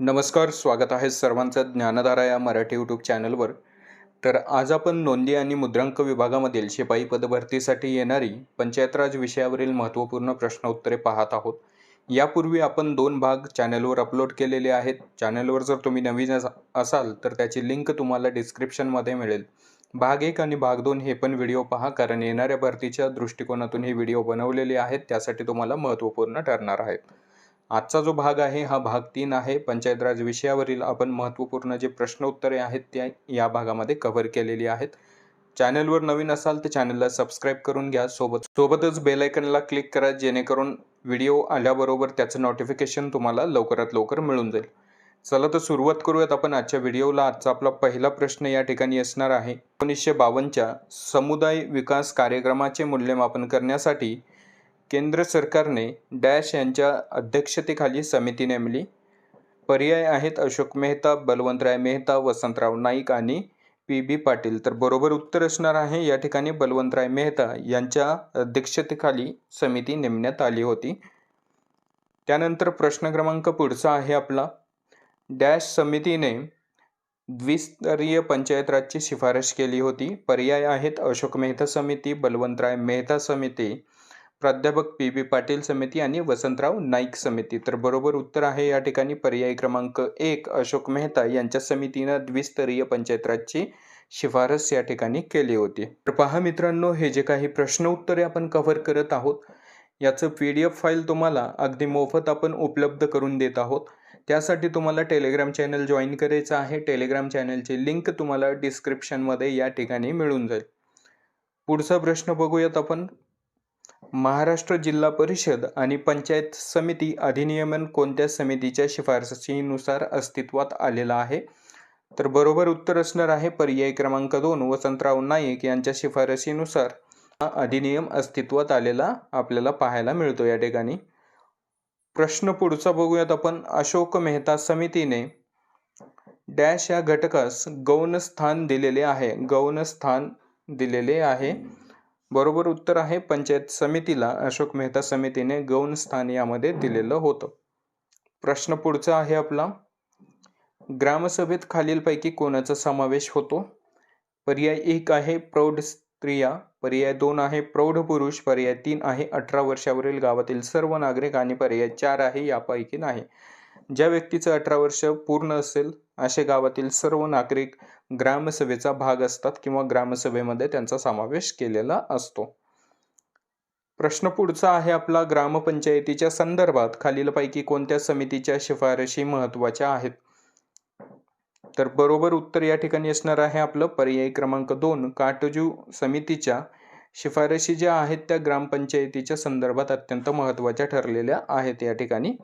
नमस्कार स्वागत आहे सर्वांचं ज्ञानधारा या मराठी यूट्यूब चॅनलवर तर आज आपण नोंदी आणि मुद्रांक विभागामधील शिपाई पदभरतीसाठी येणारी पंचायत राज विषयावरील महत्त्वपूर्ण प्रश्न उत्तरे पाहत आहोत. यापूर्वी आपण दोन भाग चॅनलवर अपलोड केलेले आहेत. चॅनलवर जर तुम्ही नवीन असाल तर त्याची लिंक तुम्हाला डिस्क्रिप्शनमध्ये मिळेल. भाग एक आणि भाग दोन हे पण व्हिडिओ पहा कारण येणाऱ्या भरतीच्या दृष्टिकोनातून हे व्हिडिओ बनवलेले आहेत त्यासाठी तुम्हाला महत्त्वपूर्ण ठरणार आहेत. आजचा जो भाग आहे हा भाग तीन आहे. पंचायत राज विषयावरील आपण महत्त्वपूर्ण जे प्रश्न उत्तरे आहेत त्या या भागामध्ये कव्हर केलेली आहेत. चॅनलवर नवीन असाल तर चॅनलला सबस्क्राईब करून घ्या. सोबत सोबतच बेल आयकनला क्लिक करा जेणेकरून व्हिडिओ आल्याबरोबर त्याचं नोटिफिकेशन तुम्हाला लवकरात लवकर मिळून जाईल. चला तर सुरुवात करूयात आपण आजच्या व्हिडिओला आजचा आपला पहिला प्रश्न या ठिकाणी असणार आहे. एकोणीसशे बावन्नच्या समुदाय विकास कार्यक्रमाचे मूल्यमापन करण्यासाठी केंद्र सरकारने डॅश यांच्या अध्यक्षतेखाली समिती नेमली. पर्याय आहेत अशोक मेहता बलवंतराय मेहता वसंतराव नाईक आणि पी बी पाटील. तर बरोबर उत्तर असणार आहे या ठिकाणी बलवंतराय मेहता यांच्या अध्यक्षतेखाली समिती नेमण्यात आली होती. त्यानंतर प्रश्न क्रमांक पुढचा आहे आपला. डॅश समितीने द्विस्तरीय पंचायत राजची शिफारस केली होती. पर्याय आहेत अशोक मेहता समिती बलवंतराय मेहता समिती प्राध्यापक पी बी पाटील समिती आणि वसंतराव नाईक समिती. तर बरोबर उत्तर आहे या ठिकाणी पर्याय क्रमांक एक अशोक मेहता यांच्या समितीनं द्विस्तरीय पंचायतराजची शिफारस या ठिकाणी केली होती. तर पहा मित्रांनो हे जे काही प्रश्न उत्तरे आपण कव्हर करत आहोत याचं पी डी एफ फाईल तुम्हाला अगदी मोफत आपण उपलब्ध करून देत आहोत. त्यासाठी तुम्हाला टेलिग्राम चॅनल जॉईन करायचं आहे. टेलिग्राम चॅनलची लिंक तुम्हाला डिस्क्रिप्शनमध्ये या ठिकाणी मिळून जाईल. पुढचा प्रश्न बघूयात आपण. महाराष्ट्र जिल्हा परिषद आणि पंचायत समिती अधिनियमन कोणत्या समितीच्या शिफारसीनुसार अस्तित्वात आलेला आहे? तर बरोबर उत्तर असणार आहे पर्याय क्रमांक दोन वसंतराव नाईक यांच्या शिफारसीनुसार हा अधिनियम अस्तित्वात आलेला आपल्याला पाहायला मिळतो या ठिकाणी. प्रश्न पुढचा बघूयात आपण. अशोक मेहता समितीने डॅश या घटकास गौण स्थान दिलेले आहे. गौण स्थान दिलेले आहे. बरोबर उत्तर आहे पंचायत समितीला अशोक मेहता समितीने गौण स्थान यामध्ये दिलेलं होतं. प्रश्न पुढचा आहे आपला. ग्रामसभेत खालीलपैकी कोणाचा समावेश होतो? पर्याय एक आहे प्रौढ स्त्रिया पर्याय दोन आहे प्रौढ पुरुष पर्याय तीन आहे अठरा वर्षावरील गावातील सर्व नागरिक आणि पर्याय चार आहे यापैकी नाही. ज्या व्यक्तीचं अठरा वर्ष पूर्ण असेल असे गावातील सर्व नागरिक ग्रामसभेचा भाग असतात किंवा ग्रामसभेमध्ये त्यांचा समावेश केलेला असतो. प्रश्न पुढचा आहे आपला ग्रामपंचायतीच्या संदर्भात. खालीलपैकी कोणत्या समितीच्या शिफारशी महत्त्वाच्या आहेत? तर बरोबर उत्तर या ठिकाणी असणार आहे आपलं. पर्याय क्रमांक दोन काटजू समितीच्या शिफारशी ज्या आहेत त्या ग्रामपंचायतीच्या संदर्भात अत्यंत महत्त्वाच्या ठरलेल्या आहेत या ठिकाणी.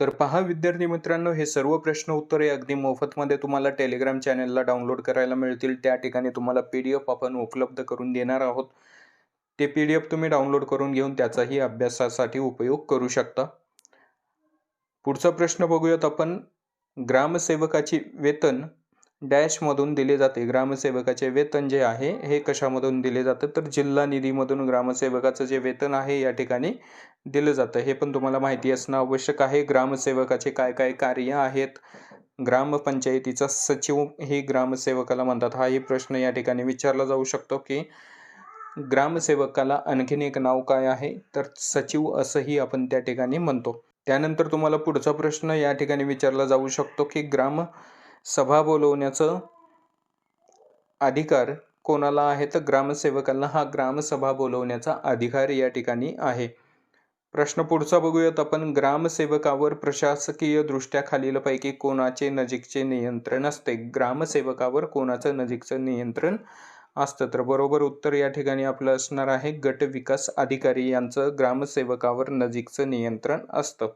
तर पहा विद्यार्थी मित्रांनो हे सर्व प्रश्न उत्तरे अगदी मोफतमध्ये तुम्हाला टेलिग्राम चॅनलला डाउनलोड करायला मिळतील. त्या ठिकाणी तुम्हाला पी डी एफ आपण उपलब्ध करून देणार आहोत. ते पी डी एफ तुम्ही डाउनलोड करून घेऊन त्याचाही अभ्यासासाठी उपयोग करू शकता. पुढचा प्रश्न बघूयात आपण. ग्रामसेवकाची वेतन डॅशमधून दिले जाते. ग्रामसेवकाचे वेतन जे आहे हे कशामधून दिले जातं? तर जिल्हा निधीमधून ग्रामसेवकाचं जे वेतन आहे या ठिकाणी दिलं जातं. हे पण तुम्हाला माहिती असणं आवश्यक आहे. ग्रामसेवकाचे काय काय कार्य आहेत? ग्रामपंचायतीचा सचिव हे ग्रामसेवकाला म्हणतात. हाही प्रश्न या ठिकाणी विचारला जाऊ शकतो की ग्रामसेवकाला आणखीन एक नाव काय आहे? तर सचिव असंही आपण त्या ठिकाणी म्हणतो. त्यानंतर तुम्हाला पुढचा प्रश्न या ठिकाणी विचारला जाऊ शकतो की ग्राम सभा बोलवण्याचं अधिकार कोणाला आहे? तर ग्रामसेवकांना. हा ग्रामसभा बोलवण्याचा अधिकार या ठिकाणी आहे. प्रश्न पुढचा बघूयात आपण. ग्रामसेवकावर प्रशासकीय दृष्ट्या खालीलपैकी कोणाचे नजीकचे नियंत्रण असते? ग्रामसेवकावर कोणाचं नजीकचं नियंत्रण असतं? तर बरोबर उत्तर या ठिकाणी आपलं असणार आहे. गट विकास अधिकारी यांचं ग्रामसेवकावर नजीकचं नियंत्रण असतं.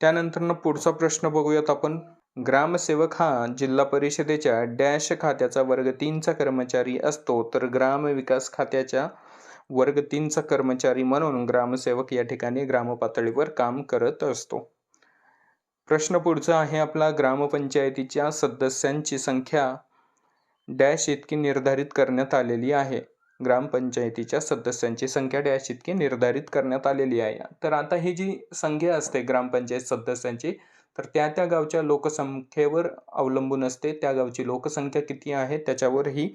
त्यानंतर पुढचा प्रश्न बघूयात आपण. ग्रामसेवक हा जिल्हा परिषदेच्या डॅश खात्याचा वर्ग तीनचा कर्मचारी असतो. तर ग्रामविकास खात्याच्या वर्ग तीनचा कर्मचारी म्हणून ग्रामसेवक या ठिकाणी ग्रामपातळीवर काम करत असतो. प्रश्न पुढचा आहे आपला ग्रामपंचायतीच्या सदस्यांची संख्या डॅश इतकी निर्धारित करण्यात आलेली आहे. ग्रामपंचायतीच्या सदस्यांची संख्या डॅश इतकी निर्धारित करण्यात आलेली आहे. तर आता ही जी संख्या असते ग्रामपंचायत सदस्यांची तर त्या त्या गावच्या लोकसंख्येवर अवलंबून असते. त्या गावची लोकसंख्या किती आहे त्याच्यावर ही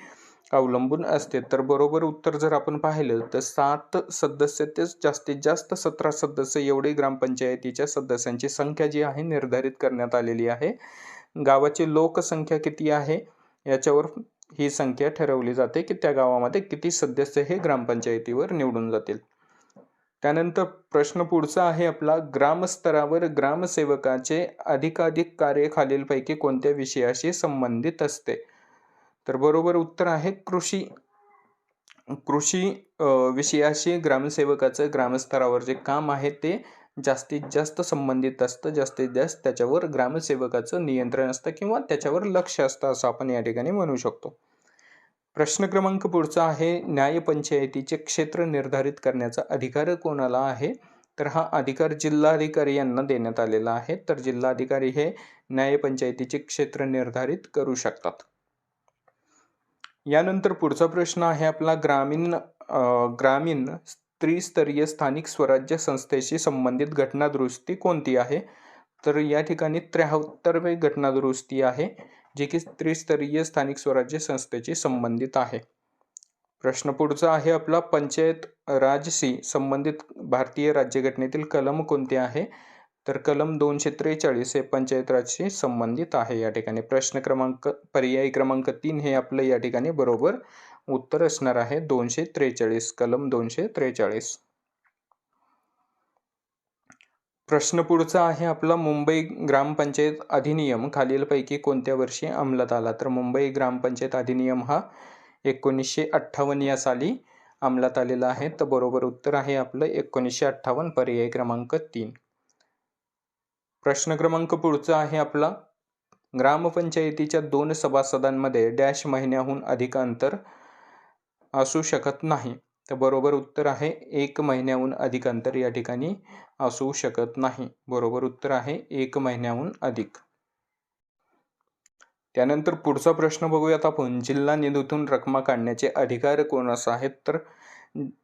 अवलंबून असते. तर बरोबर उत्तर जर आपण पाहिलं तर सात सदस्य तेच जास्तीत जास्त सतरा सदस्य एवढी ग्रामपंचायतीच्या सदस्यांची संख्या जी आहे निर्धारित करण्यात आलेली आहे. गावाची लोकसंख्या किती आहे याच्यावर ही संख्या ठरवली जाते की त्या गावामध्ये किती सदस्य हे ग्रामपंचायतीवर निवडून जातील. त्यानंतर प्रश्न पुढचा आहे आपला ग्रामस्तरावर ग्रामसेवकाचे अधिकाधिक कार्य खालीलपैकी कोणत्या विषयाशी संबंधित असते? तर बरोबर उत्तर आहे कृषी. कृषी विषयाशी ग्रामसेवकाचं ग्रामस्तरावर जे काम आहे ते जास्तीत जास्त संबंधित असतं जास्तीत जास्त त्याच्यावर ग्रामसेवकाचं नियंत्रण असतं किंवा त्याच्यावर लक्ष असतं असं आपण या ठिकाणी म्हणू शकतो. प्रश्न क्रमांक पुढचा आहे न्यायपंचायतीचे क्षेत्र निर्धारित करण्याचा अधिकार कोणाला आहे? तर हा अधिकार जिल्हाधिकारी यांना देण्यात आलेला आहे. तर जिल्हाधिकारी हे न्यायपंचायतीचे क्षेत्र निर्धारित करू शकतात. यानंतर पुढचा प्रश्न आहे आपला. ग्रामीण ग्रामीण त्रिस्तरीय स्थानिक स्वराज्य संस्थेशी संबंधित घटनादुरुस्ती कोणती आहे? तर या ठिकाणी त्र्याहत्तरवे घटनादुरुस्ती आहे. जे की त्रिस्तरीय स्थानिक स्वराज्य संस्थेशी संबंधित आहे. प्रश्न पुढचा आहे आपला पंचायत राजशी संबंधित भारतीय राज्यघटनेतील कलम कोणते आहे? तर कलम दोनशे त्रेचाळीस हे पंचायत राजशी संबंधित आहे या ठिकाणी. प्रश्न क्रमांक पर्यायी क्रमांक तीन हे आपलं या ठिकाणी बरोबर उत्तर असणार आहे. दोनशे त्रेचाळीस कलम दोनशे त्रेचाळीस. प्रश्न पुढचा आहे आपला मुंबई ग्रामपंचायत अधिनियम. खालीलपैकी कोणत्या वर्षी अंमलात आला? तर मुंबई ग्रामपंचायत अधिनियम हा एकोणीसशे अठ्ठावन्न या साली अंमलात आलेला आहे. तर बरोबर उत्तर आहे आपलं एकोणीसशे अठ्ठावन्न पर्याय क्रमांक तीन. प्रश्न क्रमांक पुढचा आहे आपला. ग्रामपंचायतीच्या दोन सभासदांमध्ये डॅश महिन्याहून अधिक अंतर असू शकत नाही. तर बरोबर उत्तर आहे एक महिन्याहून अधिक अंतर या ठिकाणी असू शकत नाही. बरोबर उत्तर आहे एक महिन्याहून अधिक. त्यानंतर पुढचा प्रश्न बघूयात आपण. जिल्हा निधीतून रक्कमा काढण्याचे अधिकार कोणास आहेत तर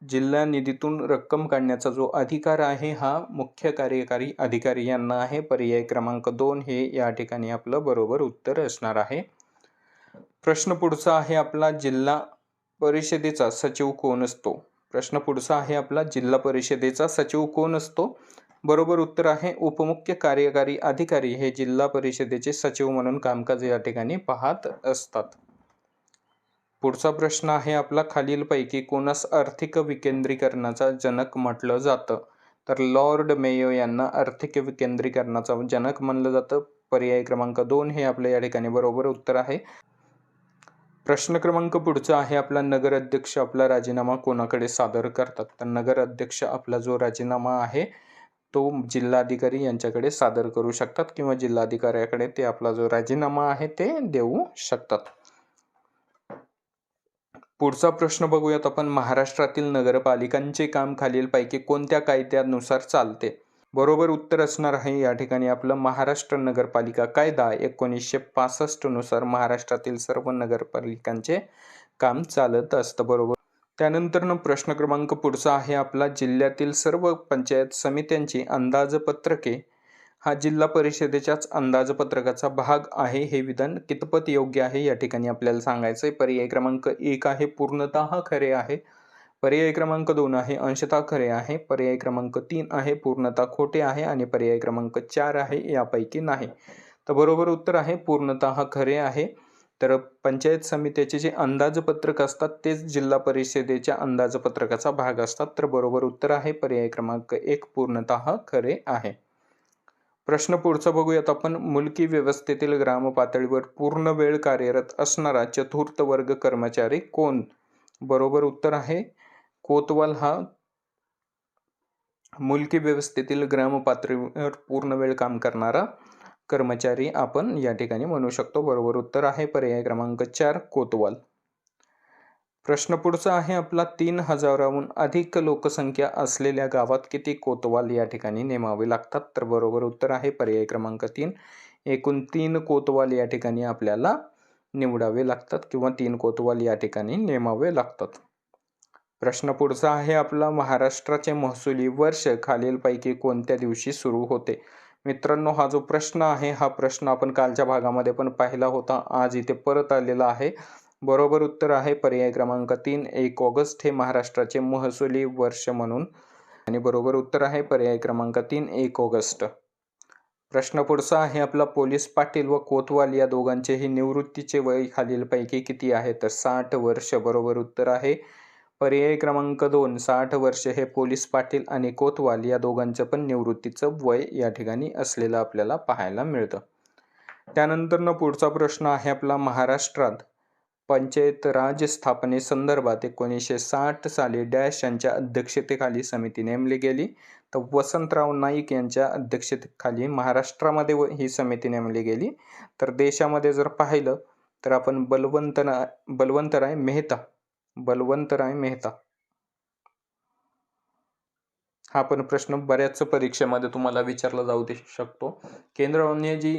जिल्हा निधीतून रक्कम काढण्याचा जो अधिकार आहे हा मुख्य कार्यकारी अधिकारी यांना आहे. पर्याय क्रमांक दोन हे या ठिकाणी आपलं बरोबर उत्तर असणार आहे. प्रश्न पुढचा आहे आपला. जिल्हा परिषदेचा सचिव कोण असतो? प्रश्न पुढचा आहे आपला. जिल्हा परिषदेचा सचिव कोण असतो? बरोबर उत्तर आहे उपमुख्य कार्यकारी अधिकारी. हे जिल्हा परिषदेचे सचिव म्हणून कामकाज या ठिकाणी पाहत असतात. पुढचा प्रश्न आहे आपला. खालीलपैकी कोणास आर्थिक विकेंद्रीकरणाचा जनक म्हटलं जातं? तर लॉर्ड मेयो यांना आर्थिक विकेंद्रीकरणाचा जनक म्हणलं जातं. पर्याय क्रमांक दोन हे आपल्या या ठिकाणी बरोबर उत्तर आहे. प्रश्न क्रमांक पुढचा आहे आपला नगर अध्यक्ष आपला राजीनामा कोणाकडे सादर करतात? तर नगर अध्यक्ष आपला जो राजीनामा आहे तो जिल्हाधिकारी यांच्याकडे सादर करू शकतात किंवा जिल्हाधिकाऱ्याकडे ते आपला जो राजीनामा आहे ते देऊ शकतात. पुढचा प्रश्न बघूयात आपण. महाराष्ट्रातील नगरपालिकांचे काम खालीलपैकी कोणत्या कायद्यानुसार चालते? बरोबर उत्तर असणार आहे. या ठिकाणी आपलं महाराष्ट्र नगरपालिका कायदा एकोणीसशे पासष्टनुसार महाराष्ट्रातील सर्व नगरपालिकांचे काम चालत असतं. बरोबर. त्यानंतर प्रश्न क्रमांक पुढचा आहे. आपला जिल्ह्यातील सर्व पंचायत समित्यांची अंदाजपत्रके. हा जिल्हा परिषदेच्याच अंदाजपत्रकाचा भाग आहे. हे विधान कितपत योग्य आहे? या ठिकाणी आपल्याला सांगायचं आहे पर्याय क्रमांक एक आहे. पूर्णतः खरे आहे. पर्याय क्रमांक दोन आहे अंशतः खरे आहे. पर्याय क्रमांक तीन आहे पूर्णतः खोटे आहे आणि पर्याय क्रमांक चार आहे यापैकी नाही. तर बरोबर उत्तर आहे पूर्णतः खरे आहे. तर पंचायत समितीचे जे अंदाजपत्रक असतात तेच जिल्हा परिषदेच्या अंदाजपत्रकाचा भाग असतात. तर बरोबर उत्तर आहे पर्याय क्रमांक एक पूर्णतः खरे आहे. प्रश्न पुढचा बघूयात आपण. मुलकी व्यवस्थेतील ग्राम पातळीवर पूर्ण वेळ कार्यरत असणारा चतुर्थ वर्ग कर्मचारी कोण? बरोबर उत्तर आहे कोतवाल हा मुलकी व्यवस्थेतील ग्रामपातळीवर पूर्ण वेळ काम करणारा कर्मचारी आपण या ठिकाणी म्हणू शकतो. बरोबर उत्तर आहे. पर्याय क्रमांक चार कोतवाल. प्रश्न पुढचा आहे. आपला तीन हजाराहून अधिक लोकसंख्या असलेल्या गावात किती कोतवाल या ठिकाणी नेमावे लागतात? तर बरोबर उत्तर आहे. पर्याय क्रमांक तीन. एकूण तीन कोतवाल या ठिकाणी आपल्याला निवडावे लागतात किंवा तीन कोतवाल या ठिकाणी नेमावे लागतात. प्रश्न पुढचा आहे. आपला महाराष्ट्राचे महसुली वर्ष खालीलपैकी कोणत्या दिवशी सुरू होते? मित्रांनो हा जो प्रश्न आहे हा प्रश्न आपण कालच्या भागामध्ये पण पाहिला होता. आज इथे परत आलेला आहे. बरोबर उत्तर आहे पर्याय क्रमांक तीन एक ऑगस्ट हे महाराष्ट्राचे महसुली वर्ष म्हणून. आणि बरोबर उत्तर आहे पर्याय क्रमांक तीन एक ऑगस्ट. प्रश्न पुढचा आहे आपला पोलीस पाटील व कोतवाल या दोघांचेही निवृत्तीचे वय खालीलपैकी किती आहे? तर साठ वर्ष. बरोबर उत्तर आहे पर्याय क्रमांक दोन साठ वर्ष हे पोलीस पाटील आणि कोतवाल या दोघांचं पण निवृत्तीचं वय या ठिकाणी असलेलं आपल्याला पाहायला मिळतं. त्यानंतरनं पुढचा प्रश्न आहे आपला महाराष्ट्रात. पंचायत राज स्थापनेसंदर्भात एकोणीसशे साठ साली डॅश यांच्या अध्यक्षतेखाली समिती नेमली गेली. तर वसंतराव नाईक यांच्या अध्यक्षतेखाली महाराष्ट्रामध्ये व ही समिती नेमली गेली. तर देशामध्ये जर पाहिलं तर आपण बलवंत बलवंतराय मेहता बलवंतराय मेहता. हा पण प्रश्न बऱ्याच परीक्षेमध्ये तुम्हाला विचारला जाऊ दे शकतो. केंद्राने जी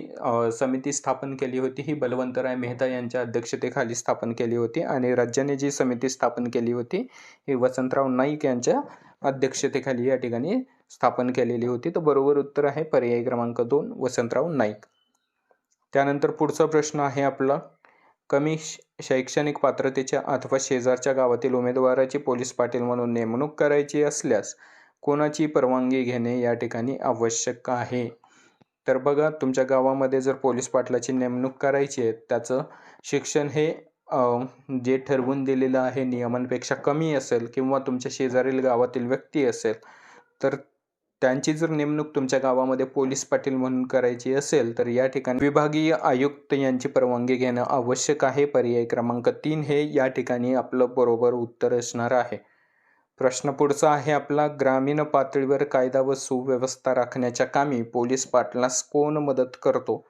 समिती स्थापन केली होती ही बलवंतराय मेहता यांच्या अध्यक्षतेखाली स्थापन केली होती आणि राज्याने जी समिती स्थापन केली होती ही वसंतराव नाईक यांच्या अध्यक्षतेखाली या ठिकाणी स्थापन केलेली होती. तर बरोबर उत्तर आहे पर्याय क्रमांक दोन वसंतराव नाईक. त्यानंतर पुढचा प्रश्न आहे आपला. कमी शैक्षणिक पात्रतेच्या अथवा शेजारच्या गावातील उमेदवाराची पोलीस पाटील म्हणून नेमणूक करायची असल्यास कोणाची परवानगी घेणे या ठिकाणी आवश्यक आहे? तर बघा तुमच्या गावामध्ये जर पोलीस पाटलाची नेमणूक करायची आहे त्याचं शिक्षण हे जे ठरवून दिलेलं आहे नियमांपेक्षा कमी असेल किंवा तुमच्या शेजारील गावातील व्यक्ती असेल तर त्यांची जर नेमणूक तुमच्या गावामध्ये पोलीस पाटील म्हणून करायची असेल तर या ठिकाणी विभागीय आयुक्त यांची परवानगी घेणं आवश्यक आहे. पर्याय क्रमांक तीन हे या ठिकाणी आपलं बरोबर उत्तर असणार आहे. प्रश्न पुढचा आहे आपला ग्रामीण पातळीवर कायदा व सुव्यवस्था राखण्याच्या कामी पोलीस पाटलास कोण मदत करतो?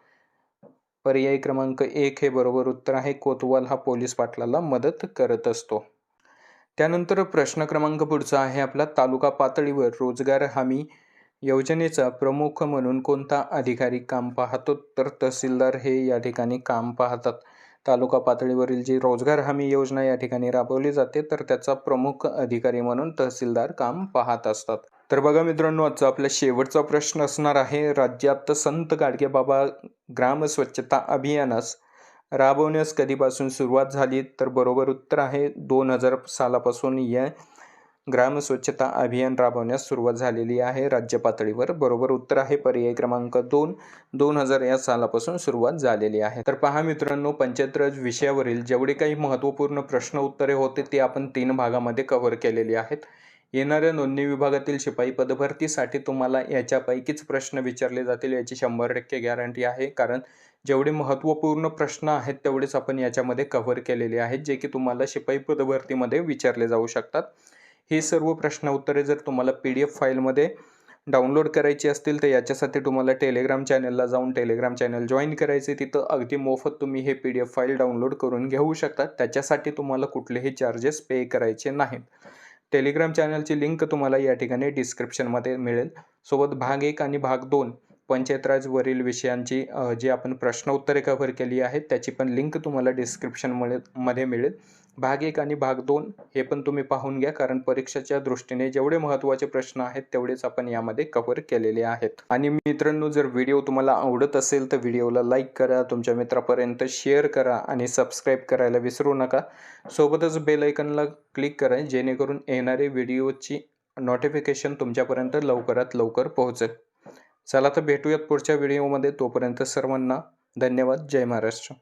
पर्याय क्रमांक एक हे बरोबर उत्तर आहे. कोतवाल हा पोलीस पाटलाला मदत करत असतो. त्यानंतर प्रश्न क्रमांक पुढचा आहे आपला. तालुका पातळीवर रोजगार हमी योजनेचा प्रमुख म्हणून कोणता अधिकारी काम पाहतो? तर तहसीलदार हे या ठिकाणी काम पाहतात. तालुका पातळीवरील जी रोजगार हमी योजना या ठिकाणी राबवली जाते तर त्याचा प्रमुख अधिकारी म्हणून तहसीलदार काम पाहत असतात. तर बघा मित्रांनो आजचा आपला शेवटचा प्रश्न असणार आहे. राज्यात संत गाडगेबाबा ग्राम स्वच्छता अभियानास राबवण्यास कधीपासून सुरुवात झाली तर बरोबर उत्तर आहे दोन हजार सालापासून या ग्राम स्वच्छता अभियान राबवण्यास सुरुवात झालेली आहे. राज्य पातळीवर बरोबर उत्तर आहे. पर्याय क्रमांक दोन दोन हजार या सालापासून सुरुवात झालेली आहे. तर पहा मित्रांनो पंचायतराज विषयावरील जेवढे काही महत्त्वपूर्ण प्रश्न उत्तरे होते ते आपण तीन भागामध्ये कव्हर केलेली आहेत. येणाऱ्या नोंदणी विभागातील शिपाई पदभरतीसाठी तुम्हाला याच्यापैकीच प्रश्न विचारले जातील. याची शंभर टक्के गॅरंटी आहे. कारण जेवढे महत्त्वपूर्ण प्रश्न आहेत तेवढेच आपण याच्यामध्ये कव्हर केलेले आहेत जे की तुम्हाला शिपाई पदभरतीमध्ये विचारले जाऊ शकतात. ही सर्व प्रश्न उत्तरे जर तुम्हाला पी डी एफ फाईलमध्ये डाउनलोड करायची असतील तर याच्यासाठी तुम्हाला टेलिग्राम चॅनलला जाऊन टेलिग्राम चॅनल जॉईन करायचे तिथं अगदी मोफत तुम्ही हे P D F file download करून घेऊ शकता त्याच्यासाठी तुम्हाला कुठलेही चार्जेस पे करायचे नाहीत. टेलिग्राम चॅनलची लिंक तुम्हाला या ठिकाणी डिस्क्रिप्शनमध्ये मिळेल. सोबत भाग एक आणि भाग दोन पंचायतराजवरील विषयांची जी आपण प्रश्न उत्तरे कव्हर केली आहेत त्याची पण लिंक तुम्हाला डिस्क्रिप्शनमध्ये मध्ये मिळेल. भाग एक आणि भाग दोन हे पण तुम्ही पाहून घ्या कारण परीक्षेच्या दृष्टीने जेवढे महत्त्वाचे प्रश्न आहेत तेवढेच आपण यामध्ये कव्हर केलेले आहेत. आणि मित्रांनो जर व्हिडिओ तुम्हाला आवडत असेल तर व्हिडिओला लाईक करा तुमच्या मित्रापर्यंत शेअर करा आणि सबस्क्राईब करायला विसरू नका. सोबतच बेल आयकनला क्लिक करा जेणेकरून येणारे व्हिडिओची नोटिफिकेशन तुमच्यापर्यंत लवकरात लवकर पोहोचेल. चला तर भेटूयात पुढच्या व्हिडिओमध्ये तोपर्यंत सर्वांना धन्यवाद. जय महाराष्ट्र.